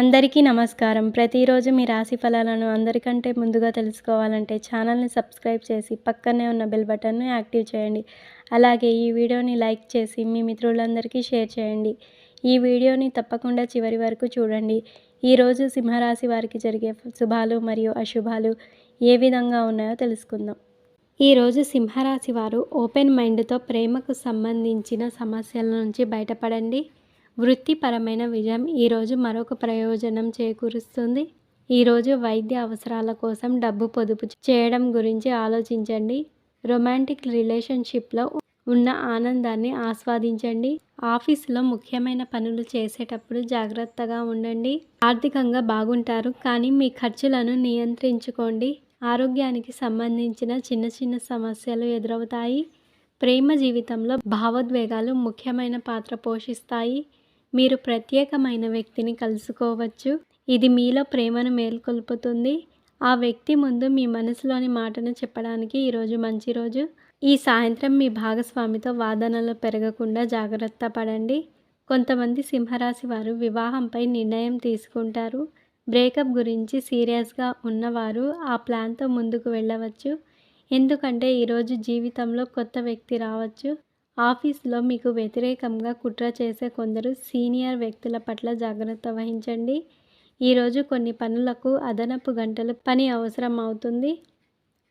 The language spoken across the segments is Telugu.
అందరికీ నమస్కారం. ప్రతిరోజు మీ రాశి ఫలాలను అందరికంటే ముందుగా తెలుసుకోవాలంటే ఛానల్ని సబ్స్క్రైబ్ చేసి పక్కనే ఉన్న బెల్ బటన్ను యాక్టివ్ చేయండి. అలాగే ఈ వీడియోని లైక్ చేసి మీ మిత్రులందరికీ షేర్ చేయండి. ఈ వీడియోని తప్పకుండా చివరి వరకు చూడండి. ఈరోజు సింహరాశి వారికి జరిగే శుభాలు మరియు అశుభాలు ఏ విధంగా ఉన్నాయో తెలుసుకుందాం. ఈరోజు సింహరాశి వారు ఓపెన్ మైండ్తో ప్రేమకు సంబంధించిన సమస్యల నుంచి బయటపడండి. వృత్తిపరమైన విజయం ఈరోజు మరొక ప్రయోజనం చేకూరుస్తుంది. ఈరోజు వైద్య అవసరాల కోసం డబ్బు పొదుపు చేయడం గురించి ఆలోచించండి. రొమాంటిక్ రిలేషన్షిప్లో ఉన్న ఆనందాన్ని ఆస్వాదించండి. ఆఫీసులో ముఖ్యమైన పనులు చేసేటప్పుడు జాగ్రత్తగా ఉండండి. ఆర్థికంగా బాగుంటారు కానీ మీ ఖర్చులను నియంత్రించుకోండి. ఆరోగ్యానికి సంబంధించిన చిన్న చిన్న సమస్యలు ఎదురవుతాయి. ప్రేమ జీవితంలో భావోద్వేగాలు ముఖ్యమైన పాత్ర పోషిస్తాయి. మీరు ప్రత్యేకమైన వ్యక్తిని కలుసుకోవచ్చు. ఇది మీలో ప్రేమను మేల్కొల్పుతుంది. ఆ వ్యక్తి ముందు మీ మనసులోని మాటను చెప్పడానికి ఈరోజు మంచి రోజు. ఈ సాయంత్రం మీ భాగస్వామితో వాదనలు పెరగకుండా జాగ్రత్త పడండి. కొంతమంది సింహరాశి వారు వివాహంపై నిర్ణయం తీసుకుంటారు. బ్రేకప్ గురించి సీరియస్గా ఉన్నవారు ఆ ప్లాన్తో ముందుకు వెళ్ళవచ్చు. ఎందుకంటే ఈరోజు జీవితంలో కొత్త వ్యక్తి రావచ్చు. ఆఫీస్లో మీకు వ్యతిరేకంగా కుట్ర చేసే కొందరు సీనియర్ వ్యక్తుల పట్ల జాగ్రత్త వహించండి. ఈరోజు కొన్ని పనులకు అదనపు గంటలు పని అవసరం అవుతుంది.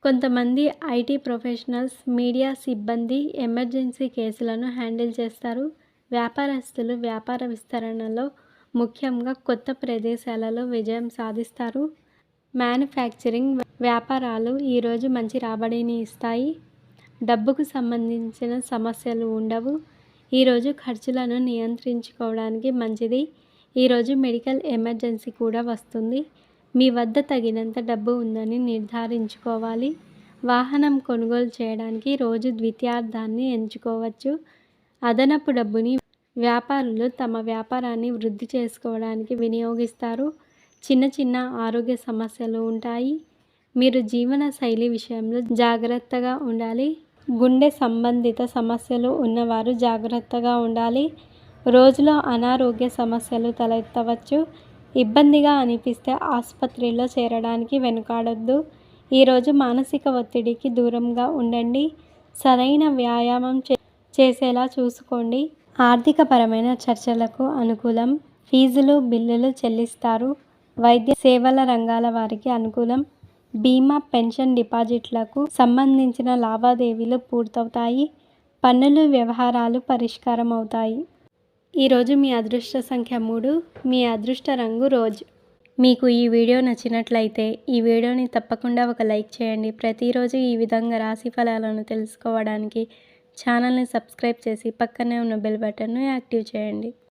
కొంతమంది ఐటీ ప్రొఫెషనల్స్ మీడియా సిబ్బంది ఎమర్జెన్సీ కేసులను హ్యాండిల్ చేస్తారు. వ్యాపారస్తులు వ్యాపార విస్తరణలో ముఖ్యంగా కొత్త ప్రదేశాలలో విజయం సాధిస్తారు. మ్యానుఫ్యాక్చరింగ్ వ్యాపారాలు ఈరోజు మంచి రాబడిని ఇస్తాయి. డబ్బుకు సంబంధించిన సమస్యలు ఉండవు. ఈరోజు ఖర్చులను నియంత్రించుకోవడానికి మంచిది. ఈరోజు మెడికల్ ఎమర్జెన్సీ కూడా వస్తుంది. మీ వద్ద తగినంత డబ్బు ఉందని నిర్ధారించుకోవాలి. వాహనం కొనుగోలు చేయడానికి రోజు ద్వితీయార్థాన్ని ఎంచుకోవచ్చు. అదనపు డబ్బుని వ్యాపారులు తమ వ్యాపారాన్ని వృద్ధి చేసుకోవడానికి వినియోగిస్తారు. చిన్న చిన్న ఆరోగ్య సమస్యలు ఉంటాయి. మీరు జీవన శైలి విషయంలో జాగ్రత్తగా ఉండాలి. గుండె సంబంధిత సమస్యలు ఉన్నవారు జాగ్రత్తగా ఉండాలి. రోజులో అనారోగ్య సమస్యలు తలెత్తవచ్చు. ఇబ్బందిగా అనిపిస్తే ఆసుపత్రిలో చేరడానికి వెనుకాడొద్దు. ఈరోజు మానసిక ఒత్తిడికి దూరంగా ఉండండి. సరైన వ్యాయామం చేసేలా చూసుకోండి. ఆర్థికపరమైన చర్చలకు అనుకూలం. ఫీజులు బిల్లులు చెల్లిస్తారు. వైద్య సేవల రంగాల వారికి అనుకూలం. బీమా పెన్షన్ డిపాజిట్లకు సంబంధించిన లావాదేవీలు పూర్తవుతాయి. పన్నులు వ్యవహారాలు పరిష్కారం అవుతాయి ఈరోజు మీ అదృష్ట సంఖ్య మూడు మీ అదృష్ట రంగు రోజ్. మీకు ఈ వీడియో నచ్చినట్లయితే ఈ వీడియోని తప్పకుండా ఒక లైక్ చేయండి. ప్రతిరోజు ఈ విధంగా రాశి ఫలాలను తెలుసుకోవడానికి ఛానల్ని సబ్స్క్రైబ్ చేసి పక్కనే ఉన్న బెల్ బటన్ను యాక్టివ్ చేయండి.